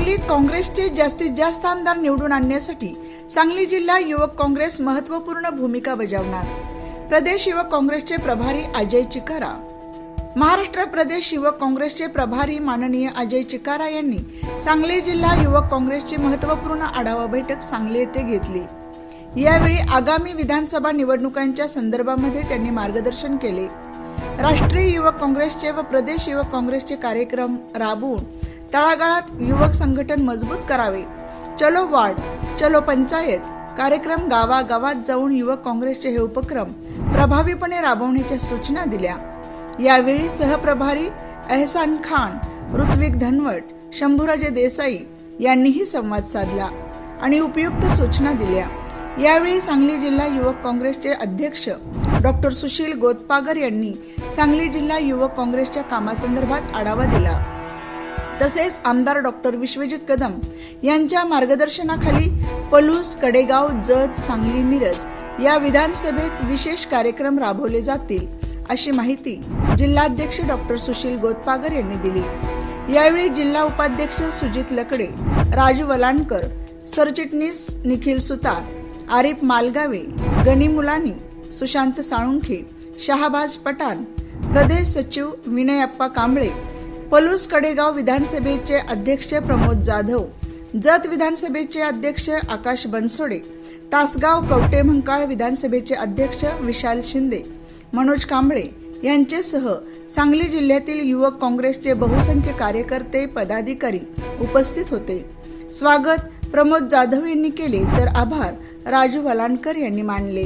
सांगलीत काँग्रेसचे जास्तीत जास्त आमदार निवडून आणण्यासाठी सांगली जिल्हा युवक काँग्रेस महत्त्वपूर्ण भूमिका बजावणार. प्रदेश युवक काँग्रेसचे प्रभारी अजय चिकारा. महाराष्ट्र प्रदेश युवक काँग्रेसचे प्रभारी माननीय अजय चिकारा यांनी सांगली जिल्हा युवक काँग्रेसची महत्त्वपूर्ण आढावा बैठक सांगली येथे घेतली. यावेळी आगामी विधानसभा निवडणुकांच्या संदर्भामध्ये त्यांनी मार्गदर्शन केले. राष्ट्रीय युवक काँग्रेसचे व प्रदेश युवक काँग्रेसचे कार्यक्रम राबवून तळागाळात युवक संघटन मजबूत करावे. चलो वार्ड चलो पंचायत. कार्यक्रम गावागावात जाऊन युवक काँग्रेसचे हे उपक्रम प्रभावीपणे राबवण्याच्या सूचना दिल्या. यावेळी सहप्रभारी एहसान खान ऋत्विक धनवट शंभूराजे देसाई यांनीही संवाद साधला आणि उपयुक्त सूचना दिल्या. यावेळी सांगली जिल्हा युवक काँग्रेसचे अध्यक्ष डॉक्टर सुशील गोतपागर यांनी सांगली जिल्हा युवक काँग्रेसच्या कामासंदर्भात आढावा दिला. तसेच आमदार डॉक्टर विश्वजित कदम यांच्या मार्गदर्शनाखाली पलूस कडेगाव जत सांगली मिरज या विधानसभेत विशेष कार्यक्रम राबवले जातील अशी माहिती जिल्हाध्यक्ष डॉक्टर सुशील गोतपागर यांनी दिली. यावेळी जिल्हा उपाध्यक्ष सुजित लकडे राजू वलांडकर सरचिटणीस निखिल सुतार आरिफ मालगावे गनी मुलानी सुशांत साळुंखे शहाबाज पठाण प्रदेश सचिव विनयप्पा कांबळे पलूस कडेगाव विधानसभेचे अध्यक्ष प्रमोद जाधव जत विधानसभेचे अध्यक्ष आकाश बनसोडे तासगाव कवटे म्हंकाळ विधानसभेचे अध्यक्ष विशाल शिंदे मनोज कांबळे यांचेसह सांगली जिल्ह्यातील युवक काँग्रेसचे बहुसंख्य कार्यकर्ते पदाधिकारी उपस्थित होते. स्वागत प्रमोद जाधव यांनी केले तर आभार राजू वलांडकर यांनी मानले.